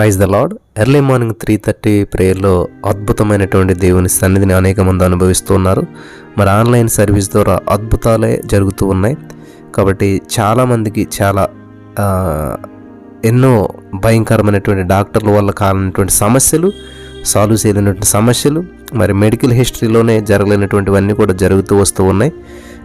Praise the lord early morning three thirty ప్రేయర్లో అద్భుతమైనటువంటి దేవుని సన్నిధిని అనేక మంది అనుభవిస్తూ ఉన్నారు. మరి ఆన్లైన్ సర్వీస్ ద్వారా అద్భుతాలే జరుగుతూ ఉన్నాయి. కాబట్టి చాలామందికి చాలా ఎన్నో భయంకరమైనటువంటి డాక్టర్ల వల్ల కానటువంటి సమస్యలు సాల్వ్ చేయలేనటువంటి సమస్యలు మరి మెడికల్ హిస్టరీలోనే జరగలేనటువంటివన్నీ కూడా జరుగుతూ వస్తూ ఉన్నాయి.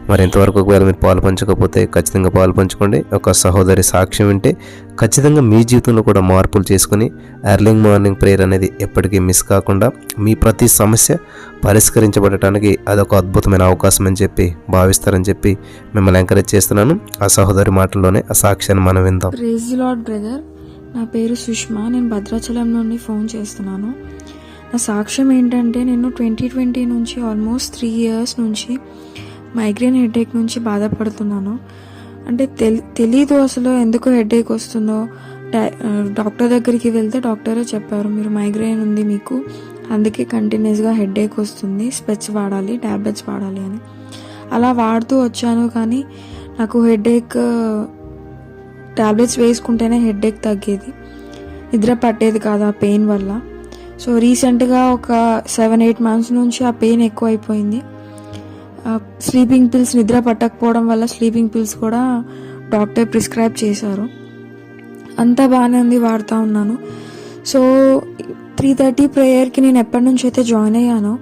మరి ఇంతవరకు ఒకవేళ మీరు పాలు పంచకపోతే ఖచ్చితంగా పాలు పంచుకోండి. ఒక సహోదరి సాక్ష్యం వింటే ఖచ్చితంగా మీ జీవితంలో కూడా మార్పులు చేసుకుని ఎర్లింగ్ మార్నింగ్ ప్రేయర్ అనేది ఎప్పటికీ మిస్ కాకుండా మీ ప్రతి సమస్య పరిష్కరించబడటానికి అదొక అద్భుతమైన అవకాశం అని చెప్పి భావిస్తారని చెప్పి మిమ్మల్ని ఎంకరేజ్ చేస్తున్నాను. ఆ సహోదరి మాటల్లోనే ఆ సాక్ష్యాన్ని మనం విందాం. బ్రదర్ నా పేరు సుష్మా. నేను భద్రాచలం నుండి ఫోన్ చేస్తున్నాను. నా సాక్ష్యం ఏంటంటే నేను ట్వంటీ ట్వంటీ నుంచి ఆల్మోస్ట్ త్రీ ఇయర్స్ నుంచి మైగ్రేన్ హెడేక్ నుంచి బాధపడుతున్నాను. అంటే తెలి తెలీదు అసలు ఎందుకు హెడేక్ వస్తుందో. డాక్టర్ దగ్గరికి వెళ్తే డాక్టరే చెప్పారు మీరు మైగ్రేన్ ఉంది మీకు అందుకే కంటిన్యూస్గా హెడేక్ వస్తుంది స్పెచ్ వాడాలి ట్యాబ్లెట్స్ వాడాలి అని. అలా వాడుతూ వచ్చాను కానీ నాకు హెడేక్ ట్యాబ్లెట్స్ వేసుకుంటేనే హెడేక్ తగ్గేది. నిద్ర పట్టేది కాదు ఆ పెయిన్ వల్ల. సో రీసెంట్గా ఒక సెవెన్ ఎయిట్ మంత్స్ నుంచి ఆ పెయిన్ ఎక్కువ అయిపోయింది స్లీపింగ్ పిల్స్ నిద్ర పట్టకపోవడం వల్ల స్లీపింగ్ పిల్స్ కూడా డాక్టర్ ప్రిస్క్రైబ్ చేశారు. అంతా బాగానే ఉంది వాడుతూ ఉన్నాను. సో త్రీ థర్టీ ప్రేయర్కి నేను ఎప్పటి నుంచి అయితే జాయిన్ అయ్యానో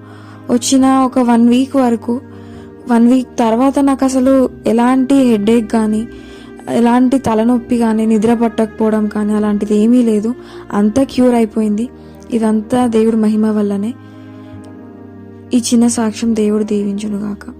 వచ్చిన ఒక వన్ వీక్ వరకు వన్ వీక్ తర్వాత నాకు అసలు ఎలాంటి హెడేక్ కానీ ఎలాంటి తలనొప్పి కానీ నిద్ర పట్టకపోవడం కానీ అలాంటిది ఏమీ లేదు. అంతా క్యూర్ అయిపోయింది. ఇదంతా దేవుడి మహిమ వల్లనే. ఈ చిన్న సాక్ష్యం దేవుడు దీవించునుగాక. గాక